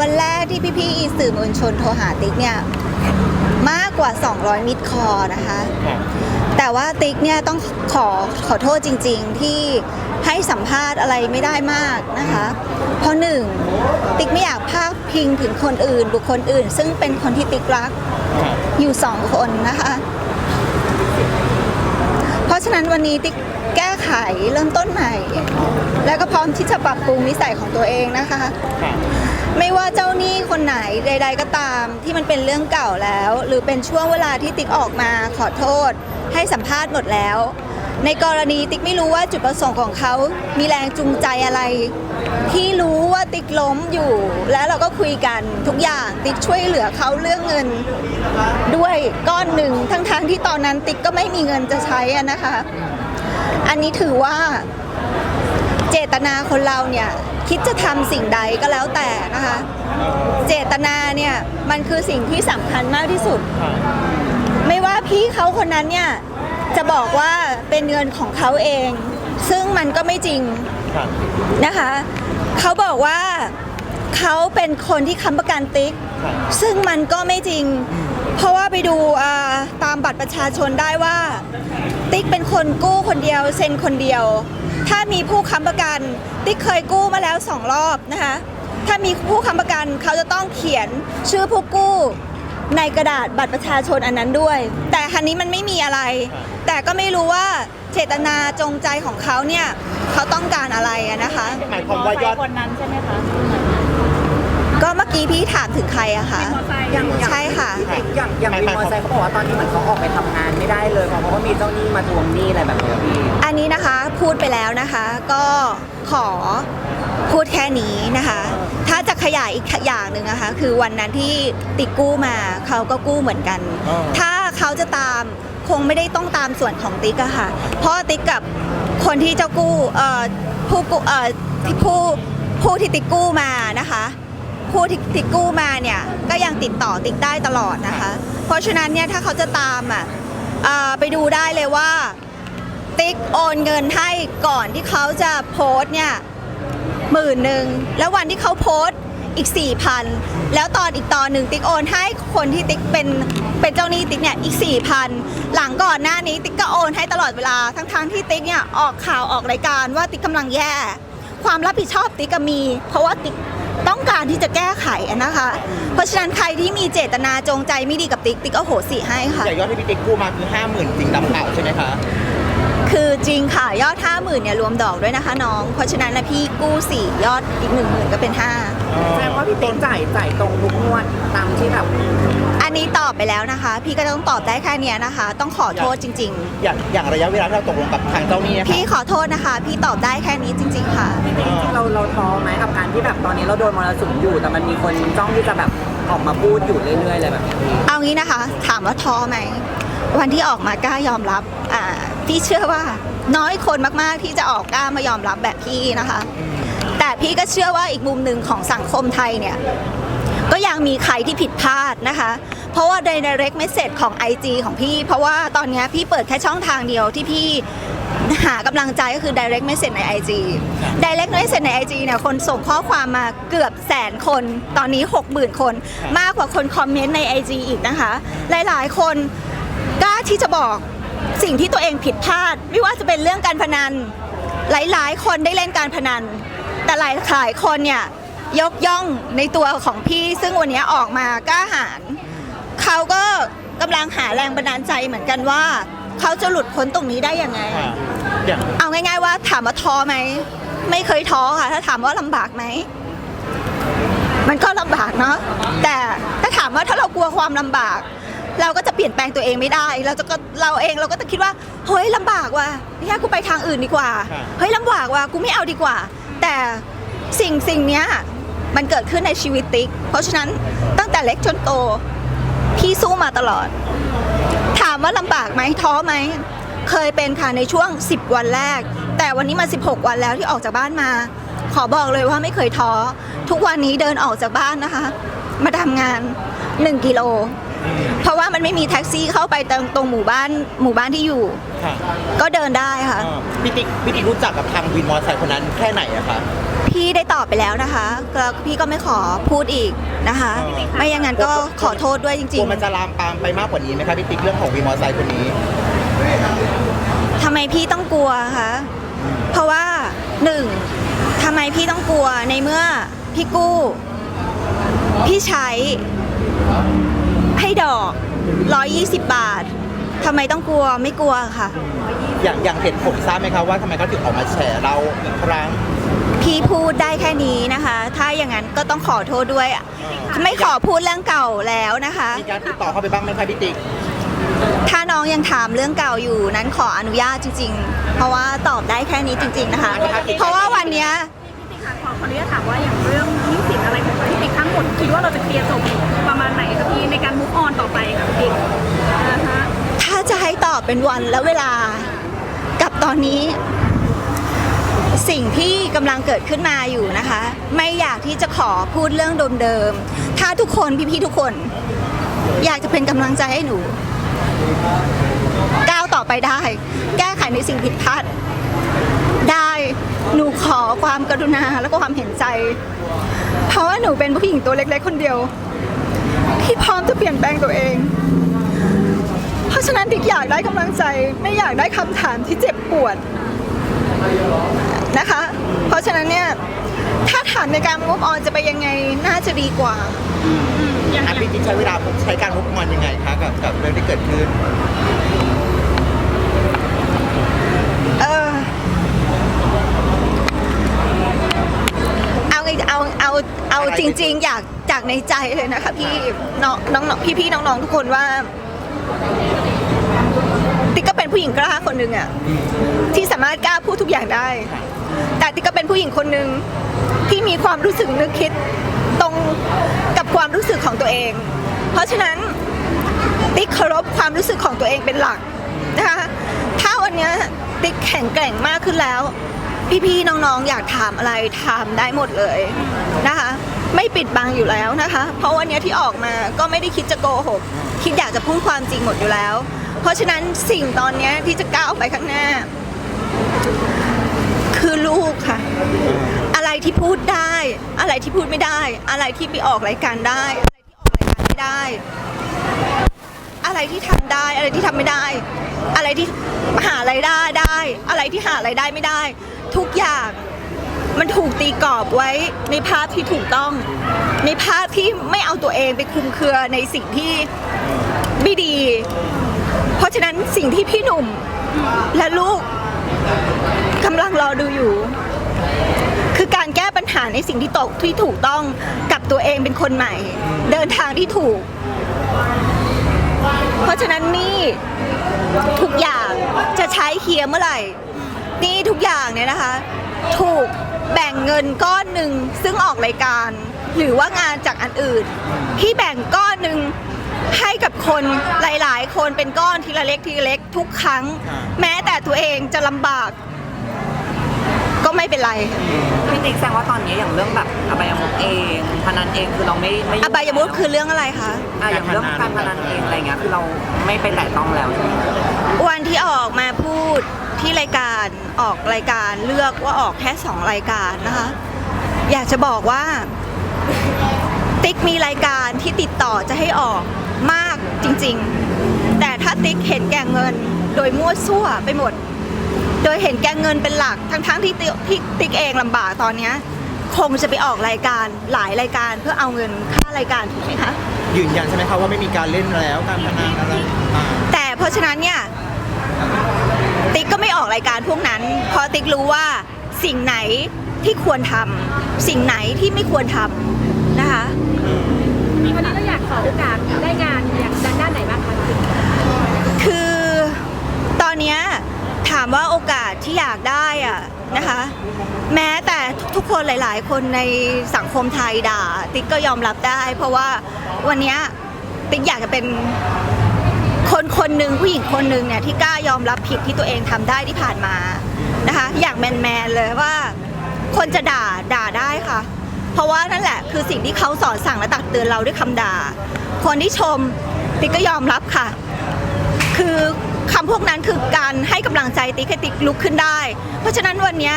วันแรกที่พี่ๆสื่อมวลชนโทรหาติ๊กเนี่ยมากกว่า 200 มิดคอนะคะ แต่ว่าติ๊กเนี่ยต้องขอขอโทษจริง ๆ ที่ให้สัมภาษณ์อะไรไม่ได้มากนะคะ เพราะหนึ่งติ๊กไม่อยากพาดพิงถึงคนอื่น บุคคลอื่น ซึ่งเป็นคนที่ติ๊กรักอยู่สองคนนะคะ เพราะฉะนั้นวันนี้ติ๊กแก้ไขเริ่มต้นใหม่ แล้วก็พร้อมที่จะปรับปรุงนิสัยของตัวเองนะคะ ไม่ว่าเจ้าหนี้คนไหนใด ๆ ก็ตามที่มันเป็นเรื่องเก่าแล้ว หรือเป็นช่วงเวลาที่ติ๊กออกมาขอโทษ ให้สัมภาษณ์หมดแล้ว ในกรณีติ๊กไม่รู้ว่าจุดประสงค์ของเขา มีแรงจูงใจอะไร ที่รู้ว่าติ๊กล้มอยู่ แล้วเราก็คุยกันทุกอย่างติ๊กช่วยเหลือเขาเรื่องเงิน ด้วยก้อนหนึ่งทั้งๆที่ตอนนั้นติ๊กก็ไม่มีเงินจะใช้อะนะคะ อันนี้ถือว่า เจตนาคนเราเนี่ยคิดจะทำสิ่งใดก็แล้วแต่นะคะ เจตนาเนี่ยมันคือสิ่งที่สำคัญมากที่สุด ไม่ว่าพี่เขาคนนั้นเนี่ยจะบอกว่าเป็นเงินของเขาเอง ซึ่งมันก็ไม่จริงนะคะเขาบอกว่าเขาเป็นคนที่ค้ำประกันติ๊ก ซึ่งมันก็ไม่จริง เพราะว่าไปดูอ่าตามบัตรประชาชนได้ว่า ติ๊กเป็นคนกู้คนเดียวเซ็นคนเดียว ถ้ามีผู้ค้ำประกัน ติ๊กเคยกู้มาแล้วสองรอบนะคะ ถ้ามีผู้ค้ำประกันเขาจะต้องเขียนชื่อผู้กู้ ในกระดาษบัตรประชาชนอันนั้นด้วย แต่คันนี้มันไม่มีอะไร แต่ก็ไม่รู้ว่าเจตนาจงใจของเขาเนี่ยเขาต้องการอะไรอะนะคะ หมายความว่ายอด คนนั้นใช่ไหมคะ ก็เมื่อกี้พี่ถามถึงใครอะคะอย่างอย่างใช่ค่ะพี่ติ๊กอย่างอย่างวินมอเตอร์ไซค์เขาบอกว่าตอนนี้เหมือนเขาออกไปทำงานไม่ได้เลยเพราะเขามีเจ้าหนี้มาทวงหนี้อะไรแบบเนี้ยพี่อันนี้นะคะพูดไปแล้วนะคะ ก็ขอพูดแค่นี้นะคะ ถ้าจะขยายอีกอย่างหนึ่งนะคะ คือวันนั้นที่ติดกู้มาเขาก็กู้เหมือนกันอ๋อถ้าเขาจะตามคงไม่ได้ต้องตามส่วนของติ๊กอะค่ะ เพราะติ๊กกับคนที่เจ้ากู้เอ่อผู้กู้เอ่อที่ผู้ผู้ที่ติ๊กกู้มานะคะ ผู้ที่ติ๊กกู้มาเนี่ยก็ยังติดต่อติ๊กได้ตลอดนะคะ เพราะฉะนั้นเนี่ยถ้าเขาจะตามอะเอ่อไปดูได้เลยว่า ติ๊กโอนเงินให้ก่อนที่เขาจะโพสต์เนี่ยหมื่นหนึ่งแล้ววันที่เขาโพสต์อีก 4,000 แล้วตอนอีกตอนหนึ่งติ๊กโอนให้คนที่ติ๊กเป็นเป็นเจ้าหนี้ติ๊กเนี่ยอีก 4,000 หลังก่อนหน้านี้ติ๊กก็โอนให้ตลอดเวลาทั้งๆที่ติ๊กเนี่ยออกข่าวออกรายการว่าติ๊กกำลังแย่ ความรับผิดชอบติ๊กก็มี เพราะว่าติ๊ก ต้องการที่จะแก้ไขนะคะ เพราะฉะนั้นใครที่มีเจตนาจงใจไม่ดีกับติ๊กติ๊กก็โหสิให้ค่ะ อย่างยอดที่พี่ติ๊กกู้มาคือห้าหมื่นจริงดำเปล่าใช่ไหมคะ คือจริงค่ะ ยอด5 0,000เนี่ยรวมดอกด้วยนะคะน้อง เพราะฉะนั้นนะพี่กู้4ยอดอีก1 0,000ก็เป็นแสดงว่าพี่ติ๊กจ่ายจ่ายตรงทุกงวดตามที่แบบ5อันนี้ตอบไปแล้วนะคะ พี่ก็ต้องตอบได้แค่เนี้ยนะคะ ต้องขอโทษจริง อย่างอย่างระยะเวลาที่เราตกลงกับทางเจ้าหนี้นะๆ คะพี่ขอโทษนะคะ พี่ตอบได้แค่นี้จริง ๆ ค่ะจริงๆเราเราท้อไหมกับการที่แบบตอนนี้เราโดนมรสุมอยู่ แต่มันมีคนจ้องที่จะแบบออกมาพูดอยู่เรื่อยๆอะไรแบบเนี้ยพี่เอางี้นะคะ ถามว่าท้อไหมวันที่ออกมากล้ายอมรับอ่า พี่เชื่อว่าน้อยคนมากๆที่จะออกกล้ามายอมรับแบบพี่นะคะ แต่พี่ก็เชื่อว่าอีกมุมหนึ่งของสังคมไทยเนี่ยก็ยังมีใครที่ผิดพลาดนะคะ เพราะว่าใน direct message ของ IG ของพี่ เพราะว่าตอนเนี้ยพี่เปิดแค่ช่องทางเดียวที่พี่หากำลังใจก็คือ direct message ใน IG direct message ใน IG เนี่ยคนส่งข้อความมาเกือบแสนคน ตอนนี้ 60,000 คน มากกว่าคนคอมเมนต์ใน IG อีกนะคะ หลายๆ คนกล้าที่จะบอก สิ่งที่ตัวเองผิดพลาด ไม่ว่าจะเป็นเรื่องการพนัน หลายๆ คนได้เล่นการพนัน แต่หลายหลายคนเนี่ยยกย่องในตัวของพี่ ซึ่งวันนี้ออกมากล้าหาญเขาก็กำลังหาแรงบันดาลใจเหมือนกันว่า เขาจะหลุดพ้นตรงนี้ได้ยังไงค่ะอย่างเอาง่ายๆว่าถามว่าท้อไหม ไม่เคยท้อค่ะ ถ้าถามว่าลำบากไหม มันก็ลำบากเนาะแต่ถ้าถามว่าถ้าเรากลัวความลำบาก เราก็จะเปลี่ยนแปลงตัวเองไม่ได้ เราจะก็เราเองเราก็จะคิดว่าเฮ้ยลำบากว่ะเนี่ยกูไปทางอื่นดีกว่าเฮ้ยลำบากว่ะกูไม่เอาดีกว่า แต่สิ่งสิ่งเนี้ยมันเกิดขึ้นในชีวิตติ๊ก เพราะฉะนั้นตั้งแต่เล็กจนโตพี่สู้มาตลอด ถามว่าลำบากไหมท้อไหม เคยเป็นค่ะในช่วง 10 วันแรก แต่วันนี้มา 16 วันแล้วที่ออกจากบ้านมา ขอบอกเลยว่าไม่เคยท้อ ทุกวันนี้เดินออกจากบ้านนะคะ มาทำงาน 1 กิโล เพราะว่ามันไม่มีแท็กซี่เข้าไปตรงตรงหมู่บ้านหมู่บ้านที่อยู่ ค่ะก็เดินได้ค่ะอ่าพี่ติ๊กพี่ติ๊กรู้จักกับทางวินมอเตอร์ไซค์คนนั้นแค่ไหนอะคะพี่ได้ตอบไปแล้วนะคะแล้วพี่ก็ไม่ขอพูดอีกนะคะ ไม่อย่างนั้นก็ขอโทษด้วยจกริลัง วมันจะลามปามไปมากกว่านี้ไหมคะพี่ติ๊กเรื่องของวินมอเตอร์ไซค์คนนี้ ๆทำไมพี่ต้องกลัวคะเพราะว่าหนึ่งทำไมพี่ต้องกลัวในเมื่อพี่กู้ พี่ใช้ ให้ดอก 120 บาททำไมต้องกลัวไม่กลัวค่ะ อย่างอย่างเหตุผลทราบไหมคะว่าทำไมเขาถึงออกมาแฉเราอีกครั้ง พี่พูดได้แค่นี้นะคะ ถ้าอย่างนั้นก็ต้องขอโทษด้วย ไม่ขอพูดเรื่องเก่าแล้วนะคะ มีการติดต่อเข้าไปบ้างไหมคะพี่ติ๊กถ้าน้องยังถามเรื่องเก่าอยู่นั้นขออนุญาตจริง ๆ เพราะว่าตอบได้แค่นี้จริง ๆนะคะ เพราะว่าวันเนี้ย พี่ติ๊กคะขอขออนุญาตถามว่าอย่างเรื่อง ทั้งหมดคิดว่าเราจะเคลียร์จบประมาณไหนคะพี่ในการมุกออนต่อไปค่ะพี่ติ๊กอ่าฮะถ้าจะให้ตอบเป็นวันและเวลากับตอนนี้ สิ่งที่กำลังเกิดขึ้นมาอยู่นะคะ ไม่อยากที่จะขอพูดเรื่องเดิมๆถ้าทุกคนพี่ๆทุกคน อยากจะเป็นกำลังใจให้หนูก้าวต่อไปได้ แก้ไขในสิ่งผิดพลาด หนูขอความกรุณาและก็ความเห็นใจ เพราะว่าหนูเป็นผู้หญิงตัวเล็ก ๆ คนเดียว ที่พร้อมจะเปลี่ยนแปลงตัวเอง เพราะฉะนั้นติ๊กอยากได้กำลังใจ ไม่อยากได้คำถามที่เจ็บปวดนะคะ เพราะฉะนั้นเนี่ยถ้าถามในการมุกออนจะไปยังไงน่าจะดีกว่าอะพี่ติ๊กใช้เวลาใช้การมุกมันยังไงคะกับกับเรื่องที่เกิดขึ้น เออเอาไงเอาเอาเอา จริง ๆ อยากจากในใจเลยนะคะพี่น้องน้องพี่พี่ๆน้องๆทุกคนว่า ติ๊กก็เป็นผู้หญิงกล้าคนหนึ่งอะที่สามารถกล้าพูดทุกอย่างได้ แต่ติ๊กก็เป็นผู้หญิงคนหนึ่งที่มีความรู้สึกนึกคิดตรงกับความรู้สึกของตัวเอง เพราะฉะนั้นติ๊กเคารพความรู้สึกของตัวเองเป็นหลักนะคะถ้าวันเนี้ยติ๊กแข็งแกร่งมากขึ้นแล้ว พี่ๆน้องๆ อยากถามอะไรถามได้หมดเลยนะคะ ไม่ปิดบังอยู่แล้วนะคะ เพราะวันนี้ที่ออกมาก็ไม่ได้คิดจะโกหก คิดอยากจะพูดความจริงหมดอยู่แล้ว เพราะฉะนั้นสิ่งตอนนี้ที่จะก้าวไปข้างหน้า คือลูกค่ะ อะไรที่พูดได้ อะไรที่พูดไม่ได้ อะไรที่ไปออกรายการได้ อะไรที่ออกรายการไม่ได้ อะไรที่ทำได้อะไรที่ทำไม่ได้ อะไรที่หารายได้ได้ อะไรที่หารายได้ไม่ได้ ทุกอย่าง มันถูกตีกรอบไว้ในภาพที่ถูกต้อง ในภาพที่ไม่เอาตัวเองไปคุมเครือในสิ่งที่ไม่ดี เพราะฉะนั้นสิ่งที่พี่หนุ่มและลูกกำลังรอดูอยู่ คือการแก้ปัญหาในสิ่งที่ตกที่ถูกต้องกับตัวเองเป็นคนใหม่ เดินทางที่ถูก เพราะฉะนั้นนี่ทุกอย่างจะใช้เคียร์เมื่อไหร่ นี่ทุกอย่างเนี่ยนะคะ ถูกแบ่งเงินก้อนหนึ่งซึ่งออกรายการ หรือว่างานจากอันอื่น ที่แบ่งก้อนหนึ่งให้กับคนหลาย ๆ คนเป็นก้อนทีละเล็กทีละเล็กทุกครั้ง แม้แต่ตัวเองจะลำบาก ก็ไม่เป็นไร พี่ติ๊กแสดงว่าตอนนี้อย่างเรื่องแบบอบายมุกเองพนันเองคือเราไม่ไม่อบายมุขคือเรื่องอะไรคะ อะอย่างเรื่องการพนันเองอะไรเงี้ยคือเราไม่ไปแตะต้องแล้วใช่ไหมวันที่ออกมาพูด ที่รายการออกรายการเลือกว่าออกแค่สองรายการนะคะ อยากจะบอกว่า ติ๊กมีรายการที่ติดต่อจะให้ออกมากจริงๆ แต่ถ้าติ๊กเห็นแก่เงิน โดยมั่วซั่วไปหมด โดยเห็นแก่เงินเป็นหลักทั้งๆที่ติ๊กที่ติ๊กเองลำบากตอนเนี้ยคงจะไปออกรายการหลายรายการเพื่อเอาเงินค่ารายการถูกไหมคะยืนยันใช่ไหมคะว่าไม่มีการเล่นแล้วการพนันอะไรอ่าแต่เพราะฉะนั้นเนี่ยติ๊กก็ไม่ออก รายการพวกนั้นเพราะติ๊กรู้ว่าสิ่งไหนที่ควรทำสิ่งไหนที่ไม่ควรทำนะคะมีวันนี้เราอยากขอโอกาสได้งานอย่างด้านด้านไหนบ้างคะพี่ติ๊กคือตอนเนี้ยถามว่าโอกาสที่อยากได้อะนะคะ แม้แต่ทุกๆคนหลาย ๆ คนในสังคมไทยด่า ติ๊กก็ยอมรับได้ เพราะว่าวันเนี้ยติ๊กอยากจะเป็น คนคนหนึ่งผู้หญิงคนหนึ่งเนี่ยที่กล้ายอมรับผิดที่ตัวเองทำได้ที่ผ่านมานะคะอย่างแมนๆเลยว่า คนจะด่าด่าได้ค่ะ เพราะว่านั่นแหละคือสิ่งที่เขาสอนสั่งและตักเตือนเราด้วยคำด่า คนที่ชมติ๊กก็ยอมรับค่ะ คือคำพวกนั้นคือการให้กำลังใจติ๊กให้ติ๊กลุกขึ้นได้ เพราะฉะนั้นวันนี้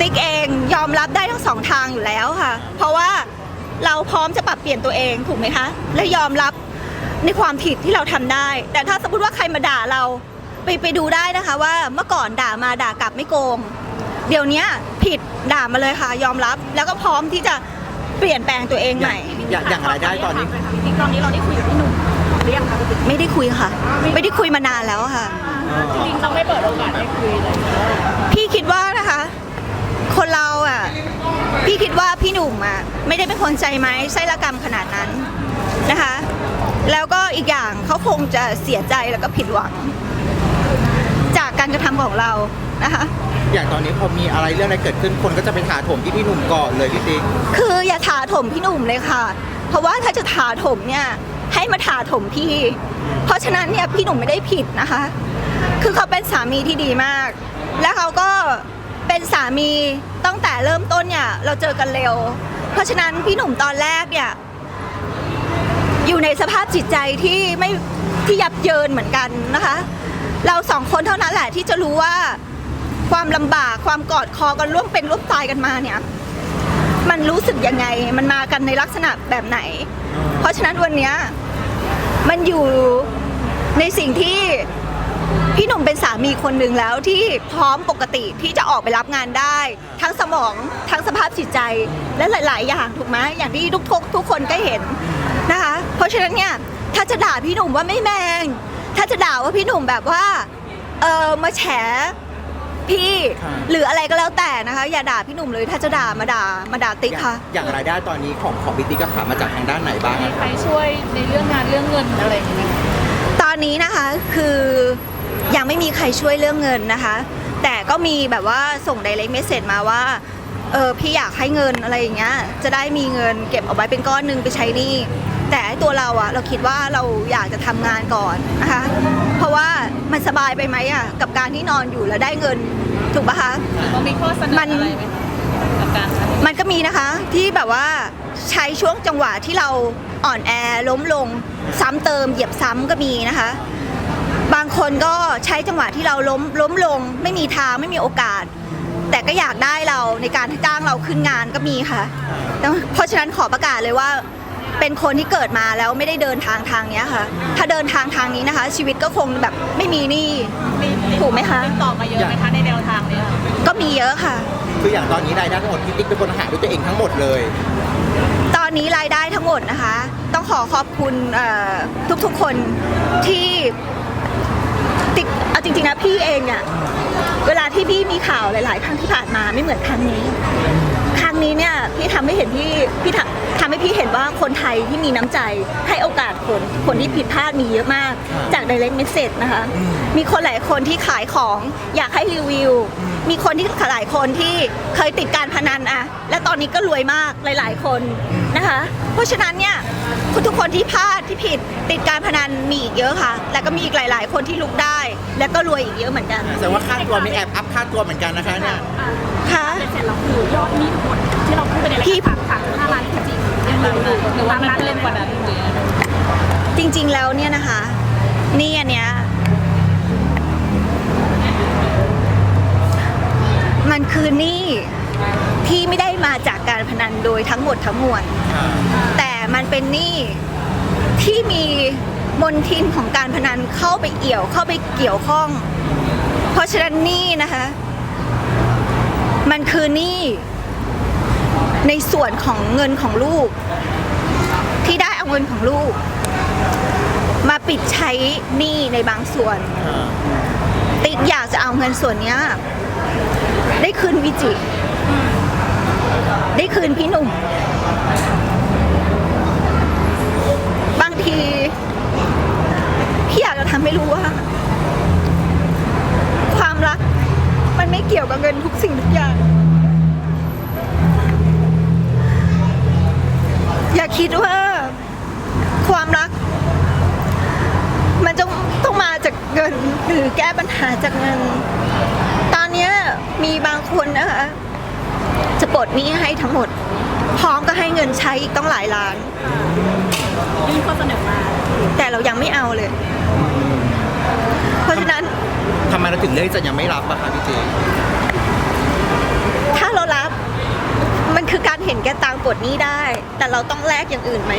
ติ๊กเองยอมรับได้ทั้งสองทางอยู่แล้วค่ะ เพราะว่าเราพร้อมจะปรับเปลี่ยนตัวเองถูกไหมคะ และยอมรับ ในความผิดที่เราทำได้ แต่ถ้าสมมติว่าใครมาด่าเรา ไปไปดูได้นะคะว่าเมื่อก่อนด่ามาด่ากลับไม่โกง เดี๋ยวเนี้ยผิดด่ามาเลยค่ะ ยอมรับ แล้วก็พร้อมที่จะเปลี่ยนแปลงตัวเองใหม่ อย่างอย่างรายได้ตอนนี้พี่ติ๊กตอนนี้เราได้คุยกับพี่หนุ่มหรือยังคะพี่ติ๊กไม่ได้คุยค่ะ ไม่ได้คุยมานานแล้วค่ะจริงๆเราไม่เปิดโอกาสให้คุยเลยพี่คิดว่านะ คะคนเราอะ พี่คิดว่าพี่หนุ่มอะไม่ได้เป็นคนใจไม้ไส้ละกรรมขนาดนั้นนะคะ แล้วก็อีกอย่างเขาคงจะเสียใจแล้วก็ผิดหวัง จากการกระทำของเรานะคะอย่างตอนนี้พอมีอะไรเรื่องอะไรเกิดขึ้นคนก็จะไปถาโถมที่พี่หนุ่มก่อนเลยพี่ติ๊กคืออย่าถาถมพี่หนุ่มเลยค่ะ เพราะว่าถ้าจะถาถมเนี่ยให้มาถาถมพี่ เพราะฉะนั้นเนี่ยพี่หนุ่มไม่ได้ผิดนะคะ คือเขาเป็นสามีที่ดีมาก และเขาก็ เป็นสามีตั้งแต่เริ่มต้นเนี่ยเราเจอกันเร็ว เพราะฉะนั้นพี่หนุ่มตอนแรกเนี่ยอยู่ในสภาพจิตใจที่ไม่ที่ยับเยินเหมือนกันนะคะ เราสองคนเท่านั้นแหละที่จะรู้ว่าความลำบากความกอดคอกันร่วมเป็นร่วมตายกันมาเนี่ย มันรู้สึกยังไง มันมากันในลักษณะแบบไหน เพราะฉะนั้นวันเนี้ยมันอยู่ในสิ่งที่ พี่หนุ่มเป็นสามีคนหนึ่งแล้วที่พร้อมปกติที่จะออกไปรับงานได้ ทั้งสมองทั้งสภาพจิตใจและหลาย ๆ อย่างถูกไหมอย่างที่ทุกทุกทุกคนก็เห็นนะคะ เพราะฉะนั้นเนี่ยถ้าจะด่าพี่หนุ่มว่าไม่แมง ถ้าจะด่าว่าพี่หนุ่มแบบว่าเออมาแฉพี่ค่ะหรืออะไรก็แล้วแต่นะคะ อย่าด่าพี่หนุ่มเลยถ้าจะด่ามาด่ามาด่าติ๊กค่ะ อย่างรายได้ตอนนี้ของของพี่ติ๊กก็ขามาจากทางด้านไหนบ้างมีอะใครช่วยในเรื่องงานเรื่องเงินอะไรอย่างเงี้ยตอนนี้นะคะคือยัง ไม่มีใครช่วยเรื่องเงินนะคะ แต่ก็มีแบบว่าส่ง direct message มาว่าเออพี่อยากให้เงินอะไรอย่างเงี้ยจะได้มีเงินเก็บเอาไว้เป็นก้อนหนึ่งไปใช้หนี้แต่ไอ้ตัวเราอะเราคิดว่าเราอยากจะทำงานก่อนนะคะ เพราะว่ามันสบายไปไหมอะกับการที่นอนอยู่แล้วได้เงินถูกปะคะหรือว่ามีข้อเสนอมันอะไรไหมคะกับการทำมันก็มีนะคะที่แบบว่าใช้ช่วงจังหวะที่เราอ่อนแอล้มลง ซ้ำเติมเหยียบซ้ำก็มีนะคะ บางคนก็ใช้จังหวะที่เราล้มล้มลง ไม่มีทางไม่มีโอกาส แต่ก็อยากได้เราในการที่จ้างเราขึ้นงานก็มีค่ะแต่เพราะฉะนั้นขอประกาศเลยว่า เป็นคนที่เกิดมาแล้วไม่ได้เดินทางทางเนี้ยค่ะ ถ้าเดินทางทางนี้นะคะ ชีวิตก็คงแบบไม่มีหนี้ ถูกไหมคะ ติดต่อมาเยอะไหมคะในแนวทางเนี้ยก็มีเยอะค่ะ คืออย่างตอนนี้รายได้ทั้งหมดพี่ติ๊กเป็นคนหาด้วยตัวเองทั้งหมดเลย ตอนนี้รายได้ทั้งหมดนะคะ ต้องขอขอบคุณเอ่อทุกๆคนที่ ติดเอาจริงๆนะพี่เองอะเวลาที่พี่มีข่าวหลาย ๆ ครั้งที่ผ่านมาไม่เหมือนครั้งนี้ ครั้งนี้เนี่ยพี่ทำให้เห็นพี่พี่ทำทำให้พี่เห็นว่าคนไทยที่มีน้ำใจให้โอกาสคนคนที่ผิดพลาดมีเยอะมาก จาก direct message นะคะ มีคนหลายคนที่ขายของอยากให้รีวิว มีคนที่หลายคนที่เคยติดการพนันอะและตอนนี้ก็รวยมากหลาย ๆ คนนะคะ เพราะฉะนั้นเนี่ยทุกคนที่พลาดที่ผิดติดการพนันมีอีกเยอะค่ะ และก็มีอีกหลาย ๆ คนที่ลุกได้ และก็รวยอีกเยอะเหมือนกันแสดงว่าค่าตัวมีแอบอัพค่าตัวเหมือนกันนะคะเนี่ยค่ะเสร็จแล้วคือยอดหนี้ทั้งหมดที่เราพูดไปในรายพี่การสามห้าล้านจริงๆยังอยู่หรือว่ามันเพิ่มกว่านั้นหรือจริง ๆ แล้วเนี่ยนะคะหนี่อันเนี้ยมันคือหนี้ที่ไม่ได้มาจากการพนันโดยทั้งหมดทั้งมวลแต่มันเป็นหนี้ที่มีมนทินของการพนันเข้าไปเอี่ยวเข้าไปเกี่ยวข้อง เพราะฉะนั้นหนี้นะคะ มันคือหนี้ ในส่วนของเงินของลูก ที่ได้เอาเงินของลูก มาปิดใช้หนี้ในบางส่วน ติ๊กอยากจะเอาเงินส่วนเนี้ย ได้คืนวิจิ ได้คืนพี่หนุ่ม บางทีพี่อยากจะทำให้รู้ว่า ความรักมันไม่เกี่ยวกับเงินทุกสิ่งทุกอย่าง อย่าคิดว่าความรัก มันจะต้องมาจากเงินหรือแก้ปัญหาจากเงิน ตอนเนี้ยมีบางคนนะคะจะปลดหนี้ให้ทั้งหมด พร้อมก็ให้เงินใช้อีกต้องหลายล้านยื่นข้อเสนอมา แต่เรายังไม่เอาเลย เพราะฉะนั้นทำไมเราถึงเลือกจะยังไม่รับอะคะพี่เจถ้าเรารับมัน คือการเห็นแก่ตังปลดหนี้ได้ แต่เราต้องแลกอย่างอื่นไหม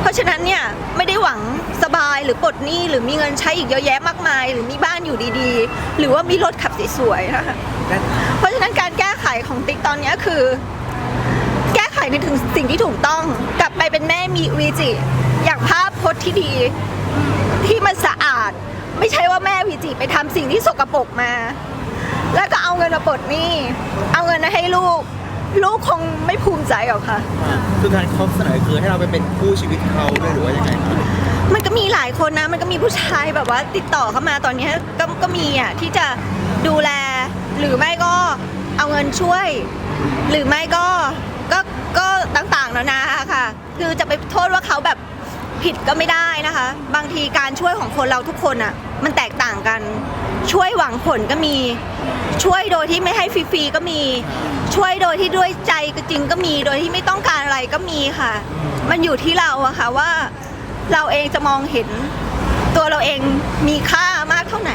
เพราะฉะนั้นเนี่ยไม่ได้หวังสบายหรือปลดหนี้หรือมีเงินใช้อีกเยอะแยะมากมาย หรือมีบ้านอยู่ดีๆ หรือว่ามีรถขับสวยๆนะคะเพราะฉะนั้นการแก้ไขของติ๊กตอนนี้คือ แก้ไขในถึงสิ่งที่ถูกต้อง กลับไปเป็นแม่มีวีจิ อย่างภาพพจน์ที่ดีที่มันสะอาด ไม่ใช่ว่าแม่วีจิไปทำสิ่งที่สกปรกมา แล้วก็เอาเงินมาปลดหนี้ เอาเงินมาให้ลูก ลูกคงไม่ภูมิใจหรอกค่ะ คือการเขาเสนอคือให้เราไปเป็นคู่ชีวิตเขาด้วยหรือว่ายังไงคะมันก็มีหลายคนนะ มันก็มีผู้ชายแบบว่าติดต่อเข้ามาตอนนี้ก็ก็มีอะที่จะดูแลหรือไม่ก็เอาเงินช่วย หรือไม่ก็ก็ก็ต่างๆแล้วนะค่ะ คือจะไปโทษว่าเขาแบบ ผิดก็ไม่ได้นะคะ บางทีการช่วยของคนเราทุกคนอะ มันแตกต่างกัน ช่วยหวังผลก็มี ช่วยโดยที่ไม่ให้ฟรีๆก็มี ช่วยโดยที่ด้วยใจก็จริงก็มี โดยที่ไม่ต้องการอะไรก็มีค่ะ มันอยู่ที่เราอะค่ะว่าเราเองจะมองเห็นตัวเราเองมีค่ามากเท่าไหน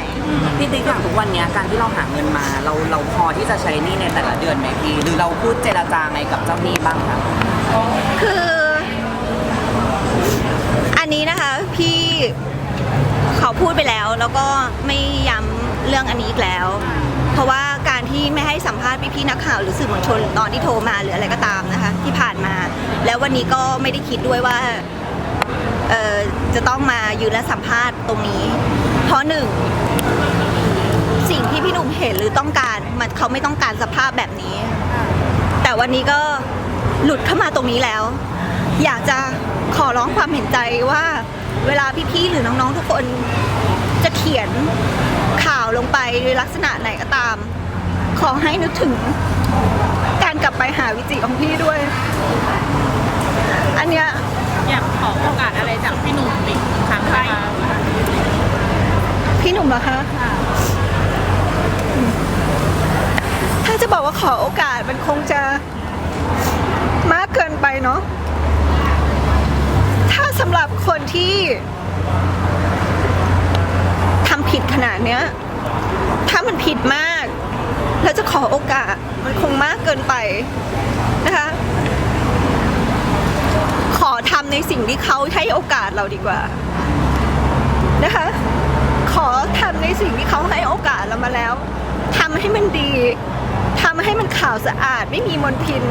พี่ติ๊กอย่างทุกวันเนี้ยการที่เราหาเงินมา เราเราพอที่จะใช้หนี่ในแต่ละเดือนไหมพี่หรือเราพูดเจรจาไงกับเจ้าหนี้บ้างคะคืออั นี้นะคะพี่เขาพูดไปแล้วแล้วก็ไม่ย้ำเรื่องอันนี้อีกแล้ว เพราะว่าการที่ไม่ให้สัมภาษณ์พี่ๆนักข่าวหรือสื่อมวลชนตอนที่โทรมาหรืออะไรก็ตามนะคะ ที่ผ่านมา แล้ววันนี้ก็ไม่ได้คิดด้วยว่าจะต้องมายืนและสัมภาษณ์ตรงนี้ เพราะหนึ่งสิ่งที่พี่หนุ่มเห็นหรือต้องการมันเขาไม่ต้องการสภาพแบบนี้ แต่วันนี้ก็หลุดเข้ามาตรงนี้แล้ว อยากจะ ขอร้องความเห็นใจว่าเวลาพี่ๆหรือน้องๆทุกคนจะเขียนข่าวลงไปในลักษณะไหนก็ตาม ขอให้นึกถึงการกลับไปหาวิจิของพี่ด้วย อันเนี้ยอยากขอโอกาสอะไรจากพี่หนุ่มอีกครั้งไหมพี่หนุ่มเหรอคะถ้าจะบอกว่าขอโอกาสมันคงจะมากเกินไปเนาะถ้า สำหรับคนที่ทำผิดขนาดเนี้ย ถ้ามันผิดมาก แล้วจะขอโอกาสมันคงมากเกินไปนะคะ ขอทำในสิ่งที่เขาให้โอกาสเราดีกว่า นะคะ ขอทำในสิ่งที่เขาให้โอกาสเรามาแล้วทำให้มันดีทำให้มันขาวสะอาดไม่มีมลพิน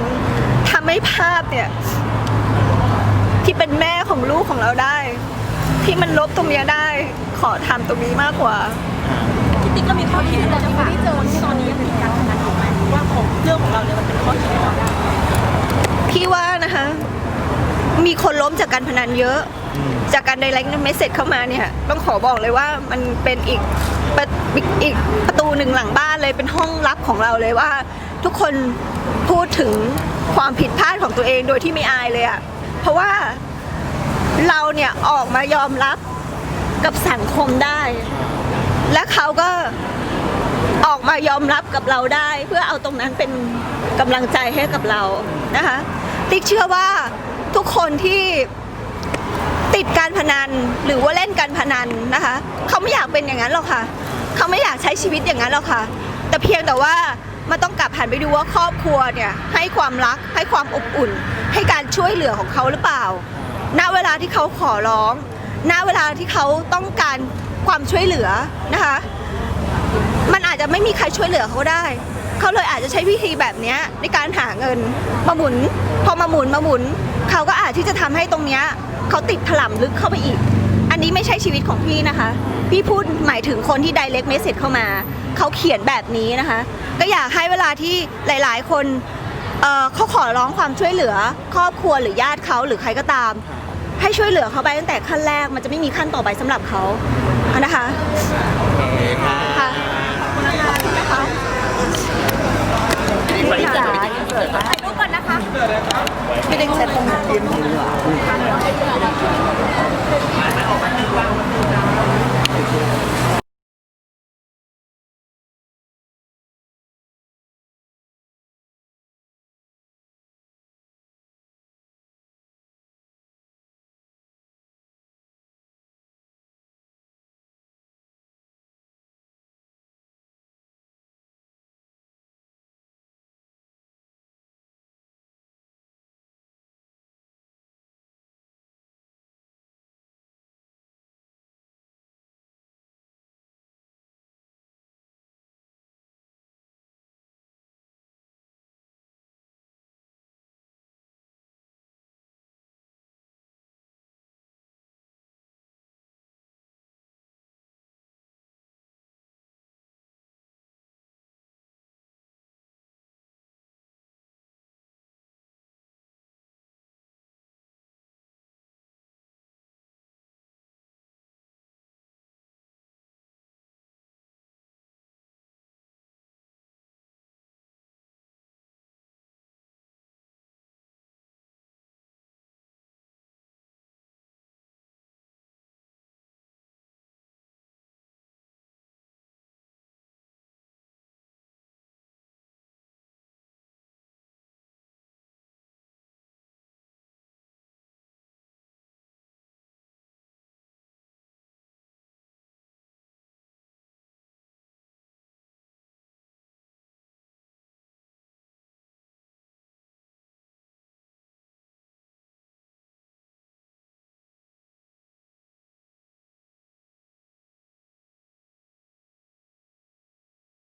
ทำให้ภาพเนี่ย ที่เป็นแม่ ของลูกของเราได้ ที่มันลบตรงเนี้ยได้ ขอทำตรงนี้มากกว่า พี่ติ๊กก็มีข้อคิดอะไรที่ไม่ได้เจอที่ตอนนี้ยังเป็นการพนันอยู่ไหมว่าของเรื่องของเราเนี่ยมันเป็นข้อคิดของเราได้พี่ว่านะคะ มีคนล้มจากการพนันเยอะ จากการ direct message เข้ามาเนี่ย ต้องขอบอกเลยว่ามันเป็นอีกประอีกประตูหนึ่งหลังบ้านเลยเป็นห้องลับของเราเลยว่า ทุกคนพูดถึงความผิดพลาดของตัวเองโดยที่ไม่อายเลยอะเพราะว่า เราเนี่ยออกมายอมรับกับสังคมได้ และเขาก็ออกมายอมรับกับเราได้ เพื่อเอาตรงนั้นเป็นกำลังใจให้กับเรานะคะติ๊กเชื่อว่าทุกคนที่ติดการพนันหรือว่าเล่นการพนันนะคะเขาไม่อยากเป็นอย่างนั้นหรอกค่ะ เขาไม่อยากใช้ชีวิตอย่างนั้นหรอกค่ะ แต่เพียงแต่ว่ามันต้องกลับหันไปดูว่าครอบครัวเนี่ยให้ความรักให้ความอบอุ่น ให้การช่วยเหลือของเขาหรือเปล่า ณเวลาที่เขาขอร้อง ณเวลาที่เขาต้องการความช่วยเหลือนะคะ มันอาจจะไม่มีใครช่วยเหลือเขาได้ เขาเลยอาจจะใช้วิธีแบบนี้ในการหาเงินมาหมุน พอมาหมุนมาหมุน เขาก็อาจที่จะทำให้ตรงเนี้ยเขาติดถล่มลึกเข้าไปอีก อันนี้ไม่ใช่ชีวิตของพี่นะคะ พี่พูดหมายถึงคนที่ direct message เข้ามา เขาเขียนแบบนี้นะคะ ก็อยากให้เวลาที่หลาย ๆ คนเเขาขอร้องความช่วยเหลือ ครอบครัวหรือญาติเขาหรือใครก็ตาม ให้ช่วยเหลือเขาไปตั้งแต่ขั้นแรกมันจะไม่มีขั้นต่อไปสำหรับเขานะคะโอเคค่ะ